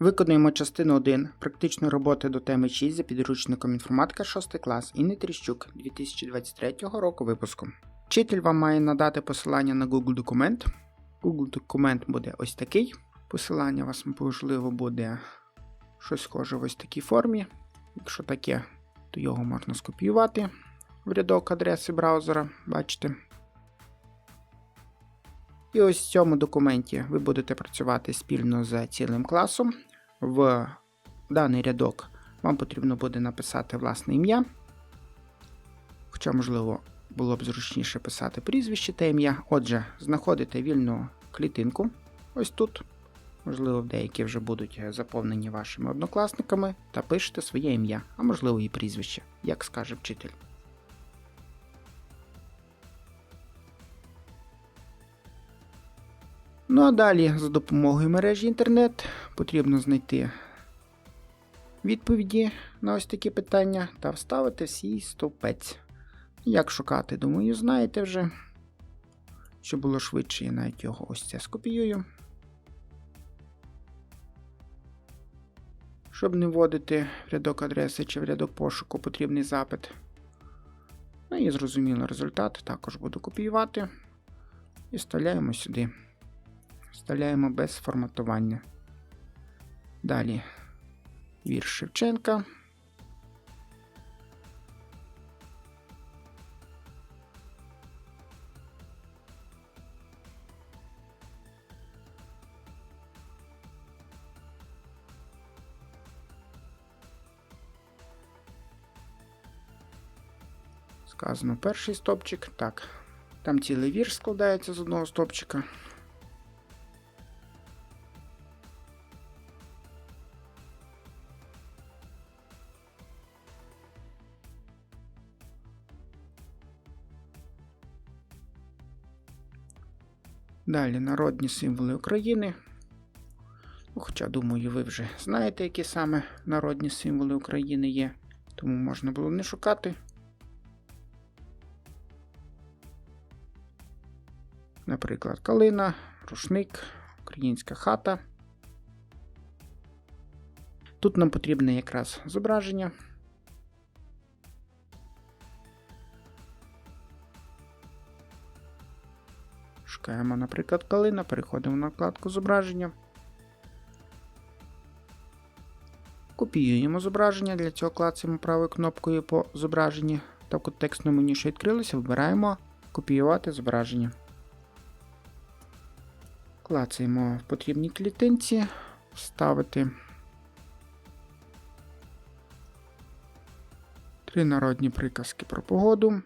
Виконуємо частину 1 практичної роботи до теми 6 за підручником інформатика 6 клас Інни Тріщук 2023 року випуску. Вчитель вам має надати посилання на Google документ. Google документ буде ось такий. Посилання вас можливо буде щось схоже в ось такій формі. Якщо таке, то його можна скопіювати в рядок адреси браузера. Бачите. І ось в цьому документі ви будете працювати спільно з цілим класом. В даний рядок вам потрібно буде написати власне ім'я. Хоча, можливо, було б зручніше писати прізвище та ім'я. Отже, знаходите вільну клітинку ось тут. Можливо, деякі вже будуть заповнені вашими однокласниками, та пишете своє ім'я, а можливо і прізвище, як скаже вчитель. Ну а далі за допомогою мережі інтернет потрібно знайти відповіді на ось такі питання та вставити свій стовпець. Як шукати, думаю, знаєте вже. Щоб було швидше, я навіть його ось це скопіюю. Щоб не вводити в рядок адреси чи в рядок пошуку потрібний запит. Ну і зрозуміло, результат також буду копіювати. І вставляємо сюди. Вставляємо без форматування. Далі вірш Шевченка. Сказано перший стопчик. Так. Там цілий вірш складається з одного стопчика. Далі народні символи України. Ну, Хоча, думаю, ви вже знаєте, які саме народні символи України є, тому можна було не шукати. Наприклад, калина, рушник, українська хата. Тут нам потрібне якраз зображення. Шукаємо, наприклад, калина, переходимо на вкладку зображення. Копіюємо зображення, для цього клацаємо правою кнопкою по зображенні. та в контекстному меню, що відкрилося, вибираємо Копіювати зображення. Клацаємо в потрібній клітинці, вставити три народні приказки про погоду.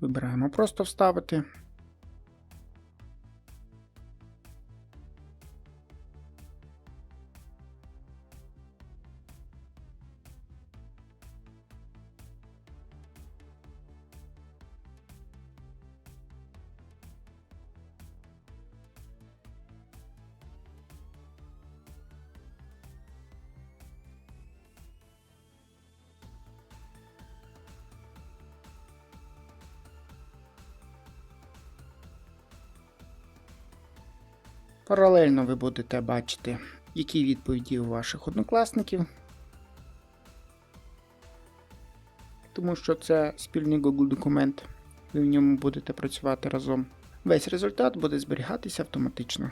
Вибираємо просто вставити. Паралельно ви будете бачити, які відповіді у ваших однокласників. Тому що це спільний Google документ. ви в ньому будете працювати разом. Весь результат буде зберігатися автоматично.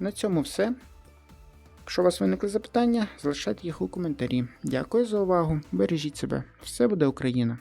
На цьому все. Якщо у вас виникли запитання, залишайте їх у коментарі. Дякую за увагу. Бережіть себе. Все буде Україна!